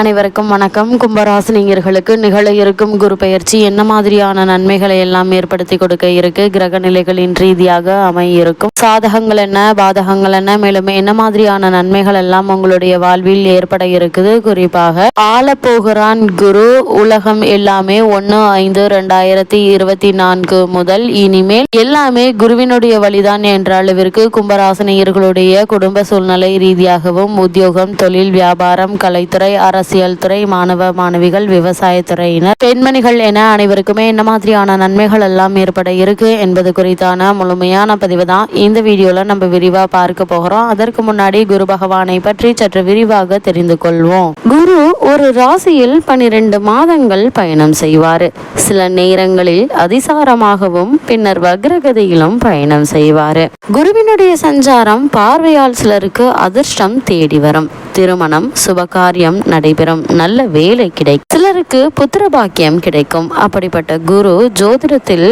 அனைவருக்கும் வணக்கம். கும்பராசினியர்களுக்கு நிகழ இருக்கும் குரு பெயர்ச்சி என்ன மாதிரியான நன்மைகளை எல்லாம் ஏற்படுத்தி கொடுக்க இருக்கு? கிரக நிலைகளின் ரீதியாக அமையிருக்கும். சாதகங்கள் என்ன? பாதகங்கள் என்ன? மேலும் என்ன மாதிரியான நன்மைகள் எல்லாம் உங்களுடைய வாழ்வில் ஏற்பட இருக்குது? குறிப்பாக ஆளப்போகிறான் குரு உலகம் எல்லாமே ஒன்று ஐந்து ரெண்டாயிரத்தி இருபத்தி நான்கு முதல் இனிமேல் எல்லாமே குருவினுடைய வழிதான் என்ற அளவிற்கு கும்பராசினியர்களுடைய குடும்ப சூழ்நிலை ரீதியாகவும் உத்தியோகம் தொழில் வியாபாரம் கலைத்துறை அரசு அரசியல் துறை மாணவ மாணவிகள் விவசாயத்துறையினர் பெண்மணிகள் என அனைவருக்குமே என்ன மாதிரியான நன்மைகள் எல்லாம் ஏற்பட இருக்கு என்பது குறித்தான முழுமையான பதிவு தான் இந்த வீடியோல நம்ம விரிவா பார்க்க போகிறோம். அதற்கு முன்னாடி குரு பகவானை பற்றி சற்று விரிவாக தெரிந்து கொள்வோம். குரு ஒரு ராசியில் பனிரெண்டு மாதங்கள் பயணம் செய்வார். சில நேரங்களில் அதிசாரமாகவும் பின்னர் வக்ரகதியிலும் பயணம் செய்வார். குருவினுடைய சஞ்சாரம் பார்வையால் சிலருக்கு அதிர்ஷ்டம் தேடி வரும். திருமணம் சுபகாரியம் நடைபெறும். நல்ல வேலை கிடைக்கும். சிலருக்கு புத்திர பாக்கியம் கிடைக்கும். அப்படிப்பட்ட குரு ஜோதிடத்தில்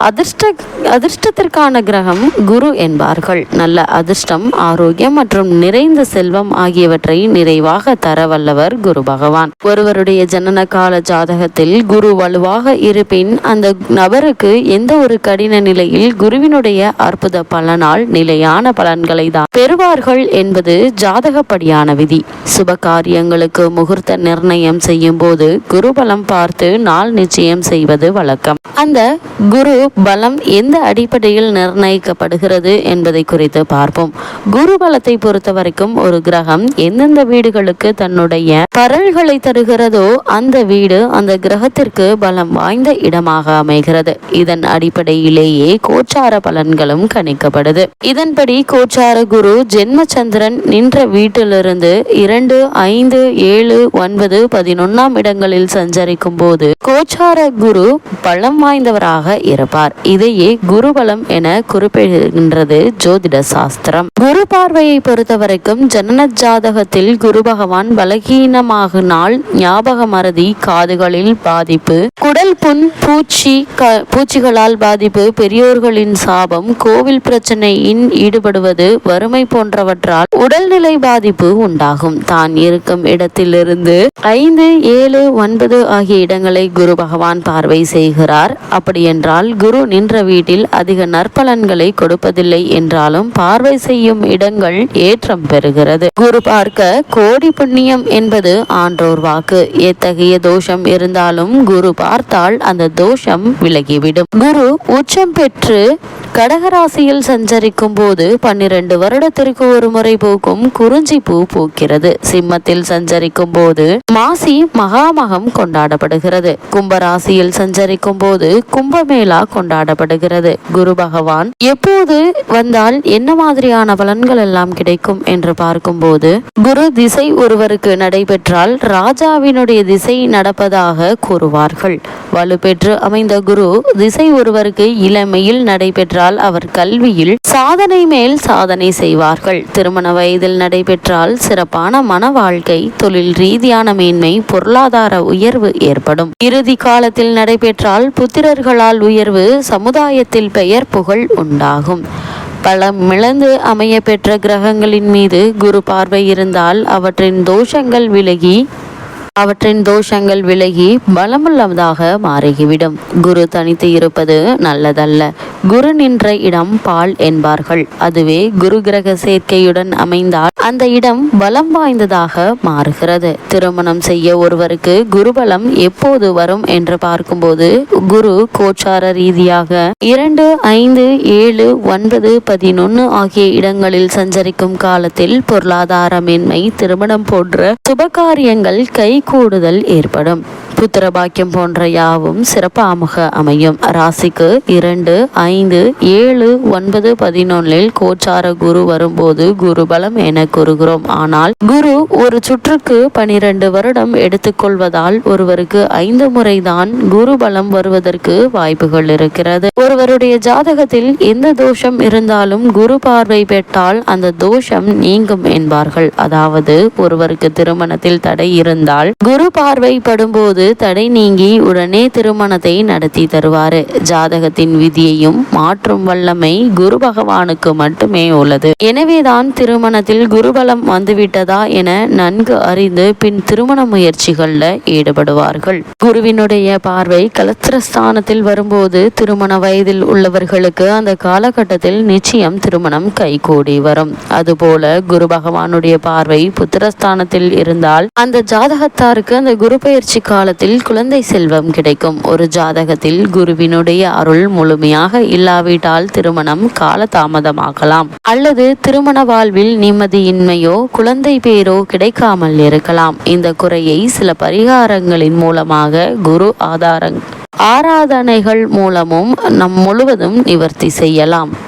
அதிர்ஷ்ட அதிர்ஷ்டத்திற்கான கிரகம் குரு என்பார்கள். நல்ல அதிர்ஷ்டம் ஆரோக்கியம் மற்றும் நிறைந்த செல்வம் ஆகியவற்றை நிறைவாக தர வல்லவர் குரு பகவான். ஒருவருடைய ஜனன கால ஜாதகத்தில் குரு வலுவாக இருப்பின் அந்த நபருக்கு எந்த ஒரு கடின நிலையில் குருவினுடைய அற்புத பலனால் நிலையான பலன்களை தான் பெறுவார்கள் என்பது ஜாதகப்படியான விதி. சுப காரியங்களுக்கு முகூர்த்த நிர்ணயம் செய்யும் போது குரு பலம் பார்த்து நாள் நிச்சயம் செய்வது வழக்கம். அந்த குரு பலம் எந்த அடிப்படையில் நிர்ணயிக்கப்படுகிறது என்பதை குறித்து பார்ப்போம். குரு பலத்தை பொறுத்த வரைக்கும் ஒரு கிரகம் எந்தெந்த வீடுகளுக்கு தன்னுடைய பரல்களை தருகிறதோ அந்த வீடு அந்த கிரகத்திற்கு பலம் வாய்ந்த இடமாக அமைகிறது. இதன் அடிப்படையிலேயே கோச்சார பலன்களும் கணிக்கப்படுது. இதன்படி கோச்சார குரு ஜென்மச்சந்திரன் நின்ற வீட்டிலிருந்து இரண்டு ஐந்து ஏழு ஒன்பது பதினொன்னாம் இடங்களில் சஞ்சரிக்கும் போது கோச்சார குரு பலம் வாய்ந்தவராக இருப்பார். இருப்பார் இதையே குருபலம் என குறிப்பிடுகின்றது ஜோதிட சாஸ்திரம். குரு பார்வையை பொறுத்தவரைக்கும் ஜனன ஜாதகத்தில் குரு பகவான் பலகீனமாகினால் ஞாபக மறதி காதுகளில் பாதிப்பு குடல் புண் பூச்சி பூச்சிகளால் பாதிப்பு பெரியோர்களின் சாபம் கோவில் பிரச்சனையின் ஈடுபடுவது வறுமை போன்றவற்றால் உடல்நிலை பாதிப்பு உண்டாகும். தான் இருக்கும் இடத்திலிருந்து ஐந்து ஏழு ஒன்பது ஆகிய இடங்களை குரு பகவான் பார்வை செய்கிறார். அப்படியென்றால் குரு குரு நின்ற வீட்டில் அதிக நற்பலன்களை கொடுப்பதில்லை என்றாலும் பார்வை செய்யும் இடங்கள் ஏற்றம் பெறுகிறது. குரு பார்க்க கோடி புண்ணியம் என்பது ஆன்றோர் வாக்கு. எத்தகைய தோஷம் இருந்தாலும் குரு பார்த்தால் அந்த தோஷம் விலகிவிடும். குரு உச்சம் பெற்று கடகராசியில் சஞ்சரிக்கும் போது பன்னிரண்டு வருடத்திற்கு ஒரு முறை பூக்கும் குறிஞ்சி பூ பூக்கிறது. சிம்மத்தில் சஞ்சரிக்கும் போது மாசி மகாமகம் கொண்டாடப்படுகிறது. கும்பராசியில் சஞ்சரிக்கும் போது கும்பமேளா கொண்டாடப்படுகிறது. குரு பகவான் எப்போது வந்தால் என்ன மாதிரியான பலன்கள் எல்லாம் கிடைக்கும்? என்று பார்க்கும்போது குரு திசை ஒருவருக்கு நடைபெற்றால் ராஜாவினுடைய திசை நடப்பதாக கூறுவார்கள். வலுப்பெற்று அமைந்த குரு திசை ஒருவருக்கு இளமையில் நடைபெற்றால் அவர் கல்வியில் சாதனை மேல் சாதனை செய்வார்கள். திருமண வயதில் நடைபெற்றால் சிறப்பான மன வாழ்க்கை தொழில் ரீதியான மேன்மை பொருளாதார உயர்வு ஏற்படும். இறுதி காலத்தில் நடைபெற்றால் புத்திரர்களால் உயர்வு சமுதாயத்தில் பெயர் புகழ் உண்டாகும். பலமிழந்து அமைய பெற்ற கிரகங்களின் மீது குரு பார்வை இருந்தால் அவற்றின் தோஷங்கள் விலகி அவற்றின் தோஷங்கள் விலகி பலமுள்ளதாக மாறிவிடும். குரு தனித்து இருப்பது நல்லதல்ல. குரு நின்ற இடம் பால் என்பார்கள். அதுவே குரு கிரக சேர்க்கையுடன் அமைந்தால் அந்த இடம் பலம் வாய்ந்ததாக மாறுகிறது. திருமணம் செய்ய ஒருவருக்கு குருபலம் எப்போது வரும் என்று பார்க்கும்போது குரு கோச்சார ரீதியாக இரண்டு ஐந்து ஏழு ஒன்பது பதினொன்னு ஆகிய இடங்களில் சஞ்சரிக்கும் காலத்தில் பொருளாதாரமின்மை திருமணம் போன்ற சுபகாரியங்கள் கை கூடுதல் ஏற்படும். புத்திர பாக்கியம் போன்ற யாவும் சிறப்பாக அமையும். ராசிக்கு இரண்டு ஐந்து ஏழு ஒன்பது பதினொன்னில் கோச்சார குரு வரும்போது குரு பலம் என கூறுகிறோம். ஆனால் குரு ஒரு சுற்றுக்கு பனிரெண்டு வருடம் எடுத்துக்கொள்வதால் ஒருவருக்கு ஐந்து முறைதான் குரு பலம் வருவதற்கு வாய்ப்புகள் இருக்கிறது. ஒருவருடைய ஜாதகத்தில் எந்த தோஷம் இருந்தாலும் குரு பார்வை பெற்றால் அந்த தோஷம் நீங்கும் என்பார்கள். அதாவது ஒருவருக்கு திருமணத்தில் தடை இருந்தால் குரு பார்வை படும்போது தடை நீங்கி உடனே திருமணத்தை நடத்தி தருவார் ஜாதகத்தின் விதியையும் மாற்றும் வல்லமை குரு பகவானுக்கு மட்டுமே உள்ளது. எனவேதான் திருமணத்தில் குருபலம் வந்துவிட்டதா என நன்கு அறிந்து பின் திருமண முயற்சிகள்ல ஈடுபடுவார்கள். குருவினுடைய பார்வை கலத்திரஸ்தானத்தில் வரும்போது திருமண வயதில் உள்ளவர்களுக்கு அந்த காலகட்டத்தில் நிச்சயம் திருமணம் கைகூடி வரும். அதுபோல குரு பகவானுடைய பார்வை புத்திரஸ்தானத்தில் இருந்தால் அந்த ஜாதகத்தாருக்கு அந்த குரு பயிற்சி காலத்தில் குழந்தை செல்வம் கிடைக்கும். ஒரு ஜாதகத்தில் குருவினுடைய அருள் முழுமையாக இல்லாவிட்டால் திருமணம் காலதாமதமாகலாம். அல்லது திருமண வாழ்வில் நிம்மதியின்மையோ குழந்தை பேரோ கிடைக்காமல் இருக்கலாம். இந்த குறையை சில பரிகாரங்களின் மூலமாக குரு ஆதாரங் ஆராதனைகள் மூலமும் நம் முழுவதும் நிவர்த்தி செய்யலாம்.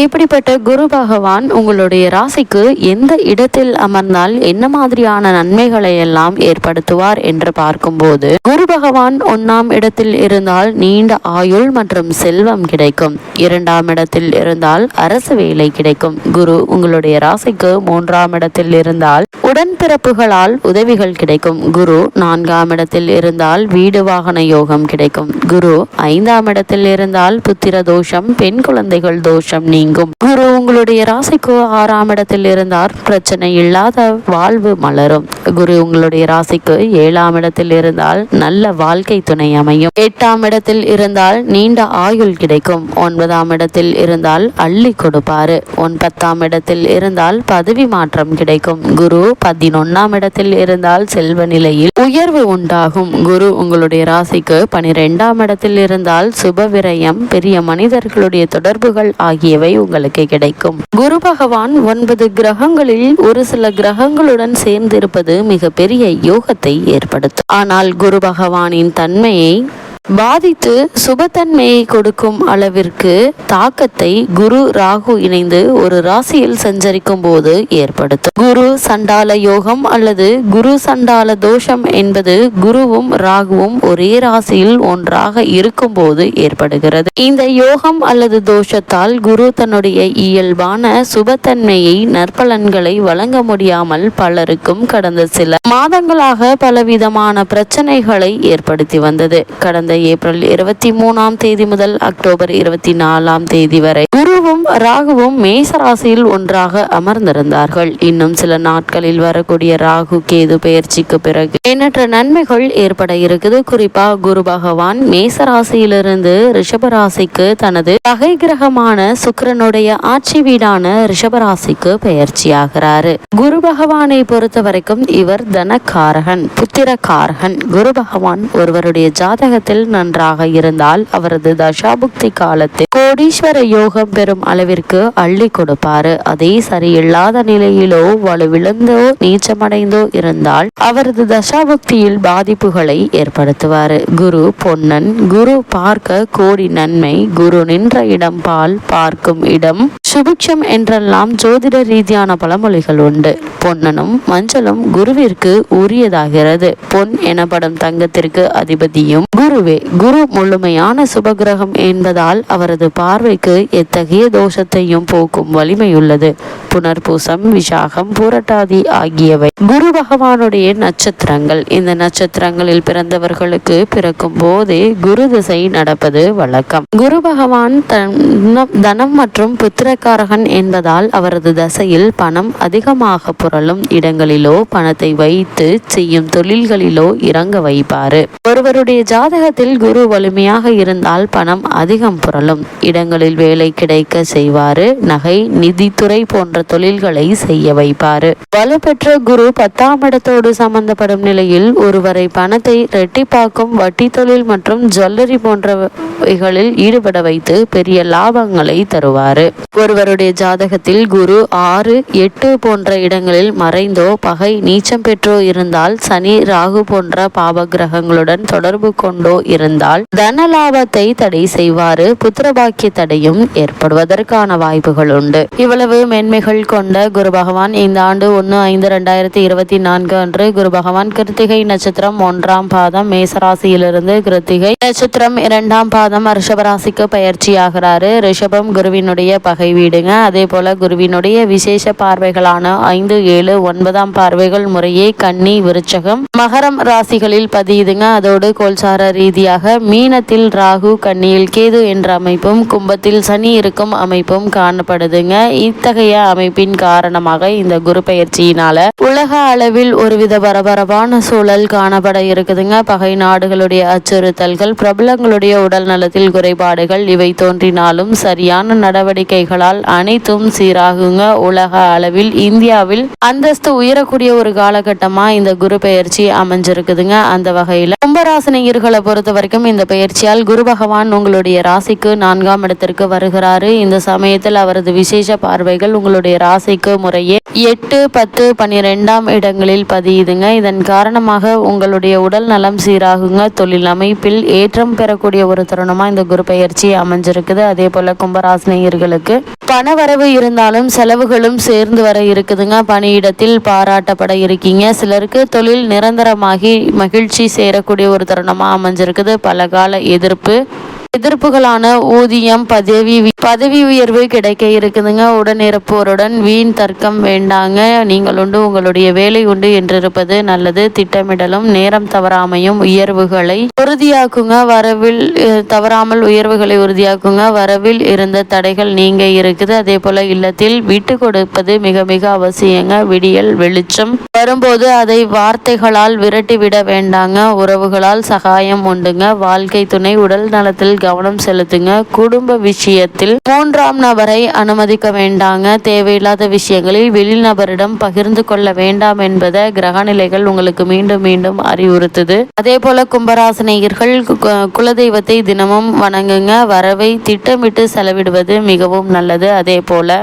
இப்படிப்பட்ட குரு பகவான் உங்களுடைய ராசிக்கு எந்த இடத்தில் அமர்ந்தால் என்ன மாதிரியான நன்மைகளை எல்லாம் ஏற்படுத்துவார் என்று பார்க்கும்போது குரு பகவான் ஒன்னாம் இடத்தில் இருந்தால் நீண்ட ஆயுள் மற்றும் செல்வம் கிடைக்கும். இரண்டாம் இடத்தில் இருந்தால் அரசு வேலை கிடைக்கும். குரு உங்களுடைய ராசிக்கு மூன்றாம் இடத்தில் இருந்தால் உடன்பிறப்புகளால் உதவிகள் கிடைக்கும். குரு நான்காம் இடத்தில் இருந்தால் வீடு வாகன யோகம் கிடைக்கும். குரு ஐந்தாம் இடத்தில் இருந்தால் புத்திர தோஷம் பெண் குழந்தைகள் தோஷம் நீங்கும். குரு உங்களுடைய ராசிக்கு ஆறாம் இடத்தில் இருந்தால் பிரச்சனை இல்லாத வாழ்வு மலரும். குரு உங்களுடைய ராசிக்கு ஏழாம் இடத்தில் இருந்தால் நல்ல வாழ்க்கை துணை அமையும். எட்டாம் இடத்தில் இருந்தால் நீண்ட ஆயுள் கிடைக்கும். ஒன்பதாம் இடத்தில் இருந்தால் அள்ளி கொடுப்பாரு. ஒன்பத்தாம் இடத்தில் இருந்தால் பதவி மாற்றம் கிடைக்கும். குரு பதினொன்னாம் இடத்தில் இருந்தால் செல்வ நிலையில் உயர்வு உண்டாகும். குரு உங்களுடைய ராசிக்கு பனிரெண்டாம் இடத்தில் இருந்தால் சுப விரயம் பெரிய மனிதர்களுடைய தொடர்புகள் ஆகியவை உங்களுக்கு கிடைக்கும். குரு பகவான் ஒன்பது கிரகங்களில் ஒரு சில கிரகங்களுடன் சேர்ந்திருப்பது மிகப்பெரிய யோகத்தை ஏற்படுத்தும். ஆனால் குரு பகவானின் தன்மையை பாதித்து சுபத்தன்மையை கொடுக்கும் அளவிற்கு தாக்கத்தை குரு ராகு இணைந்து ஒரு ராசியில் சஞ்சரிக்கும் போது ஏற்படுத்தும். குரு சண்டால யோகம் அல்லது குரு சண்டால தோஷம் என்பது குருவும் ராகுவும் ஒரே ராசியில் ஒன்றாக இருக்கும் போது ஏற்படுகிறது. இந்த யோகம் அல்லது தோஷத்தால் குரு தன்னுடைய இயல்பான சுபத்தன்மையை நற்பலன்களை வழங்க முடியாமல் பலருக்கும் கடந்த சில மாதங்களாக பலவிதமான பிரச்சனைகளை ஏற்படுத்தி வந்தது. கடந்த ஏப்ரல் இருபத்தி மூணாம் தேதி முதல் அக்டோபர் இருபத்தி நாலாம் தேதி வரை குருவும் ராகுவும் மேச ராசியில் ஒன்றாக அமர்ந்திருந்தார்கள். இன்னும் சில நாட்களில் வரக்கூடிய ராகு கேது பயிற்சிக்கு பிறகு எண்ணற்ற நன்மைகள் ஏற்பட இருக்குது. குறிப்பா குரு பகவான் மேச ராசியிலிருந்து ரிஷபராசிக்கு தனது பகை கிரகமான சுக்கரனுடைய ஆட்சி வீடான ரிஷபராசிக்கு பயிற்சியாகிறாரு. குரு பகவானை பொறுத்த வரைக்கும் இவர் தனக்காரகன் புத்திரக்காரகன். குரு பகவான் ஒருவருடைய ஜாதகத்தில் நன்றாக இருந்தால் அவரது தசாபுக்தி காலத்தில் கோடீஸ்வர யோகம் பெறும் அளவிற்கு அள்ளி கொடுப்பாரு. அதே சரியில்லாத நிலையிலோ வலுவிழந்தோ நீச்சமடைந்தோ இருந்தால் அவரது தசாபுக்தியில் பாதிப்புகளை ஏற்படுத்துவார். குரு பொன்னன் குரு பார்க்க கோடி நன்மை குரு நின்ற இடம் பால் பார்க்கும் இடம் சுபிக்ஷம் என்றெல்லாம் ஜோதிட ரீதியான பழமொழிகள் உண்டு. பொன்னனும் மஞ்சளும் குருவிற்கு உரியதாகிறது. பொன் எனப்படும் தங்கத்திற்கு அதிபதியும் குரு குருவே குரு முழுமையான சுபகிரகம் என்பதால் அவரது பார்வைக்கு எத்தகைய தோஷத்தையும் போக்கும் வலிமையுள்ளது. புனர்பூசம் விசாகம் பூரட்டாதி ஆகியவை. குரு பகவானுடைய நட்சத்திரங்கள். இந்த நட்சத்திரங்களில் பிறந்தவர்களுக்கு பிறக்கும் போதே குரு திசை நடப்பது வழக்கம். குரு பகவான் தனம் மற்றும் புத்திரக்காரகன் என்பதால் அவரது தசையில் பணம் அதிகமாக புரளும் இடங்களிலோ பணத்தை வைத்து செய்யும் தொழில்களிலோ இறங்க வைப்பாரு. ஒருவருடைய ஜாதகத்தில் குரு வலிமையாக இருந்தால் பணம் அதிகம் புரளும். இடங்களில் வேலை கிடைக்க செய்வாரு. நகை நிதித்துறை போன்ற தொழில்களை செய்ய வைப்பாரு. வலுப்பெற்ற குரு பத்தாம் இடத்தோடு சம்பந்தப்படும் நிலையில் ஒருவரை பணத்தை ரெட்டிப்பாக்கும் வட்டி தொழில் மற்றும் ஜுவல்லரி போன்றவைகளில் ஈடுபட வைத்து பெரிய லாபங்களை தருவாரு. ஒருவருடைய ஜாதகத்தில் குரு ஆறு எட்டு போன்ற இடங்களில் மறைந்தோ பகை நீச்சம் பெற்றோ இருந்தால் சனி ராகு போன்ற பாவ கிரகங்களுடன் தொடர்பு கொண்டோ இருந்தால் தன லாபத்தை தடை செய்வாறு புத்திரபாக்கிய தடையும் ஏற்படுவதற்கான வாய்ப்புகள் உண்டு. இவ்வளவு மென்மைகள் கொண்ட குரு பகவான் இந்த ஆண்டு ஒன்று ஐந்து ரெண்டாயிரத்தி இருபத்தி நான்கு அன்று குரு பகவான் கிருத்திகை நட்சத்திரம் ஒன்றாம் பாதம் மேசராசியிலிருந்து கிருத்திகை நட்சத்திரம் இரண்டாம் பாதம் ரிஷபராசிக்கு பயிற்சியாகிறாரு. ரிஷபம் குருவினுடைய பகை வீடுங்க. அதே போல குருவினுடைய விசேஷ பார்வைகளான ஐந்து ஏழு ஒன்பதாம் பார்வைகள் முறையே கன்னி விருச்சகம் மகரம் ராசிகளில் பதியுதுங்க. அதோடு கோல்சார ரீதியாக மீனத்தில் ராகு கன்னியில் கேது என்ற அமைப்பும் கும்பத்தில் சனி இருக்கும் அமைப்பும் காணப்படுதுங்க. இத்தகைய அமைப்பின் காரணமாக இந்த குரு பயிற்சியினால உலக அளவில் ஒருவித பரபரப்பான சூழல் காணப்பட இருக்குதுங்க. பகை நாடுகளுடைய அச்சுறுத்தல்கள் பிரபலங்களுடைய உடல் நலத்தில் குறைபாடுகள் இவை தோன்றினாலும் சரியான நடவடிக்கைகளால் அனைத்தும் சீராகுங்க. உலக அளவில் இந்தியாவில் அந்தஸ்து உயரக்கூடிய ஒரு காலகட்டமா இந்த குரு பெயர்ச்சி அமைஞ்சிருக்குதுங்க. அந்த வகையில கும்பராசினியர்களை பொறுத்த வரைக்கும் இந்த பயிற்சியால் குரு பகவான் உங்களுடைய ராசிக்கு நான்காம் இடத்திற்கு வருகிறாரு. இந்த சமயத்தில் அவரது விசேஷ பார்வைகள் உங்களுடைய ராசிக்கு முறையே எட்டு பத்து பன்னிரெண்டாம் இடங்களில் பதியுதுங்க. இதன் காரணமாக உங்களுடைய உடல் நலம் சீராகுங்க. தொழில் அமைப்பில் ஏற்றம் பெறக்கூடிய ஒரு தருணமா இந்த குரு பயிற்சி அமைஞ்சிருக்குது. அதே போல கும்பராசினியர்களுக்கு பணவரவு இருந்தாலும் செலவுகளும் சேர்ந்து வர இருக்குதுங்க. பணியிடத்தில் பாராட்டப்பட இருக்கீங்க. சிலருக்கு தொழில் நிரந்தரமாகி மகிழ்ச்சி சேரக்கூடிய ஒரு தருணமா இருக்குது. பல கால எதிர்ப்பு எதிர்ப்புகளான ஊதியம் பதவி பதவி உயர்வு கிடைக்க இருக்குதுங்க. உடனிருப்போருடன் வீண் தர்க்கம் வேண்டாங்க. நீங்கள் உண்டு உங்களுடைய வேலை உண்டு என்றிருப்பது நல்லது. திட்டமிடலும் நேரம் தவறாமையும் உயர்வுகளை உறுதியாக்குங்க. வரவில் தவறாமல் உயர்வுகளை உறுதியாக்குங்க. வரவில் இருந்த தடைகள் நீங்க இருக்குது. அதே போல இல்லத்தில் விட்டு கொடுப்பது மிக மிக அவசியங்க. விடியல் வெளிச்சம் வரும்போது அதை வார்த்தைகளால் விரட்டிவிட வேண்டாங்க. உறவுகளால் சகாயம் உண்டுங்க. வாழ்க்கை துணை உடல் நலத்தில் கவனம் செலுத்துங்க. குடும்ப விஷயத்தில் மூன்றாம் நபரை அனுமதிக்க வேண்டாங்க. தேவையில்லாத விஷயங்களில் வெளிநபரிடம் பகிர்ந்து கொள்ள வேண்டாம் என்பதை கிரகநிலைகள் உங்களுக்கு மீண்டும் மீண்டும் அறிவுறுத்துது. அதே போல கும்பராசனையர்கள் குலதெய்வத்தை தினமும் வணங்குங்க. வரவை திட்டமிட்டு செலவிடுவது மிகவும் நல்லது. அதே போல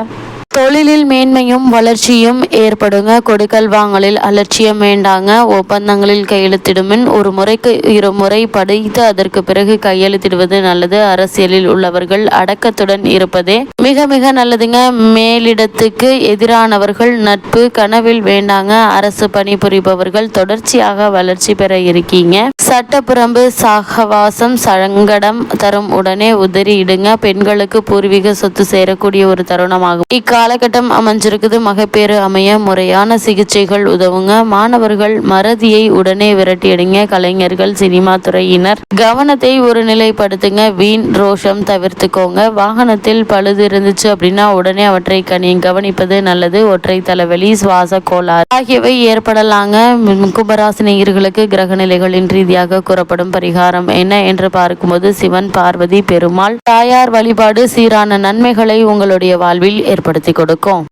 தொழிலில் மேன்மையும் வளர்ச்சியும் ஏற்படுங்க. கொடுக்கல் வாங்கலில் அலட்சியம் வேண்டாங்க. ஒப்பந்தங்களில் கையெழுத்திடுமின். ஒரு முறைக்கு இரு முறை படித்து அதற்கு பிறகு கையெழுத்திடுவது நல்லது. அரசியலில் உள்ளவர்கள் அடக்கத்துடன் இருப்பதே மிக மிக நல்லதுங்க. மேலிடத்துக்கு எதிரானவர்கள் நட்பு கனவில் வேண்டாங்க. அரசு பணிபுரிபவர்கள் தொடர்ச்சியாக வளர்ச்சி பெற இருக்கீங்க. சட்டப்புறம்பு சாகவாசம் சங்கடம் தரும் உடனே உதறிடுங்க. பெண்களுக்கு பூர்வீக சொத்து சேரக்கூடிய ஒரு தருணமாகும். இக்கா காலகட்டம் அமைஞ்சிருக்குது. மகப்பேறு அமைய முறையான சிகிச்சைகள் உதவுங்க. மாணவர்கள் மறதியை உடனே விரட்டியடிங்க கலைஞர்கள் சினிமா துறையினர் கவனத்தை ஒரு நிலைப்படுத்துங்க. வீண் ரோஷம் தவிர்த்துக்கோங்க. வாகனத்தில் பழுது இருந்துச்சு அப்படின்னா உடனே அவற்றை கனி கவனிப்பது நல்லது. ஒற்றை தலைவலி சுவாச கோளாறு ஆகியவை ஏற்படலாங்க. கும்பராசினியர்களுக்கு கிரக நிலைகளின் ரீதியாக கூறப்படும் பரிகாரம் என்ன என்று பார்க்கும்போது சிவன் பார்வதி பெருமாள் தாயார் வழிபாடு சீரான நன்மைகளை உங்களுடைய வாழ்வில் ஏற்படுத்தி கொடுக்கும்.